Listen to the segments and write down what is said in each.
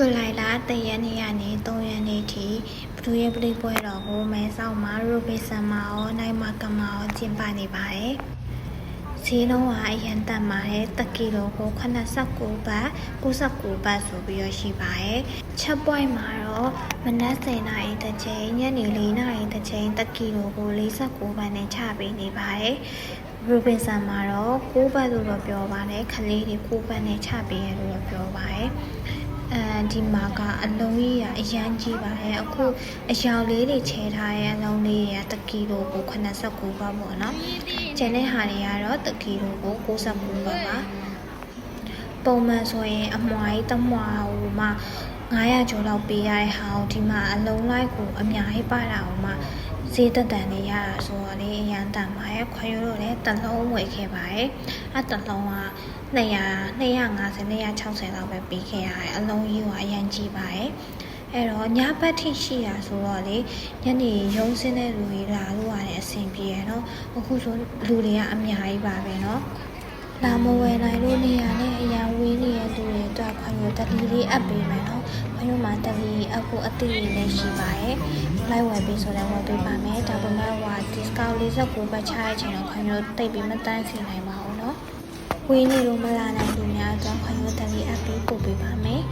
ချွတ်လိုက်လာတရက်နေ့ကနေ3ရက်နေ့ထိဘလူးရဲ့ပလိပွဲတော်ကိုမဲဆောက်မှာရိုဘေဆန်မာရောနိုင်မကမာရောကျင်းပနေပါတယ်။ဈေးနှုန်းကအရန်တက်ပါတယ်တကီလိုကို89ဘတ်69ဘတ်ဆိုပြီးရရှိပါတယ်။ချက်ပွိုင်းမှာတော့မနက်10:00နာရီတစ်ချိန်ညနေ4:00နာရီတစ်ချိန်တကီလိုကို49ဘတ်နဲ့ချပေးနေပါတယ်။ရူဘင်ဆန်မှာတော့6ဘတ်လို့တော့ပြောပါတယ်ခလေးတွေ6ဘတ်နဲ့ချပေးရလို့တော့ပြောပါတယ် အဲဒီမှာကအလုံးကြီးကအရန်ကြီးပါတယ်အခုအယောင်လေးတွေချဲထားတဲ့အလုံးလေးတွေက1ကီလိုကို89ဘတ်ပေါ့နော်ကျန်တဲ့ဟာတွေကတော့1ကီလိုကို69ဘတ်ပါပုံမှန်ဆိုရင်အမွှာကြီးတစ်မွှာဟိုမှာ 900ကျော်လောက်ပေးရတဲ့ဟာကိုဒီမှာအလုံးလိုက်ကိုအများကြီးပါတာဟိုမှာဈေးတက်တန်နေရတာဆိုတော့လေအရန်တန်ပါရဲ့ခွဲရိုးတော့လည်းတစ်လုံးဝယ်ခဲ့ပါတယ်အဲတစ်လုံးက200 250 260လောက်ပဲပေးခဲ့ရတယ်အလုံးကြီးကအရန်ကြီးပါတယ်အဲ့တော့ညဘက်ထိရှိတာဆိုတော့လေညနေရုံးစင်းတဲ့လူတွေလာလို့ရတယ်အဆင်ပြေရနော်အခုဆိုလူတွေကအများကြီးပါပဲနော်လာမဝယ်နိုင်လို့နေရနဲ့အရာဝေးနေတဲ့သူတွေအ တွက်ခွင့်ရတလီလေးအပ်ပေးမယ်နော်ခွင့်ရမှာတလီအပ်ဖို့အတိလေးလည်းရှိပါတယ်လိုက်ဝယ်ပြီးဆိုတော့ဝယ်ပေးပါမယ်ဒါပေမဲ့ဟို discount 49ဘတ်ချရတဲ့အချိန်တော့ခွင့်ရတိတ်ပြီးမတန်းစီနိုင်ပါဘူးနော်ဝေးနေလို့မလာနိုင်သူများအတွက်ခွင့်ရတလီအပ်ပြီးပို့ပေးပါမယ်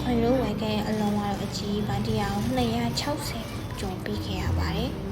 ခွင့်ရဝယ်ခဲ့အလုံးကတော့အကြီးပါတရား260ကျော်ပေးခဲ့ရပါတယ်သူထိတ်တာ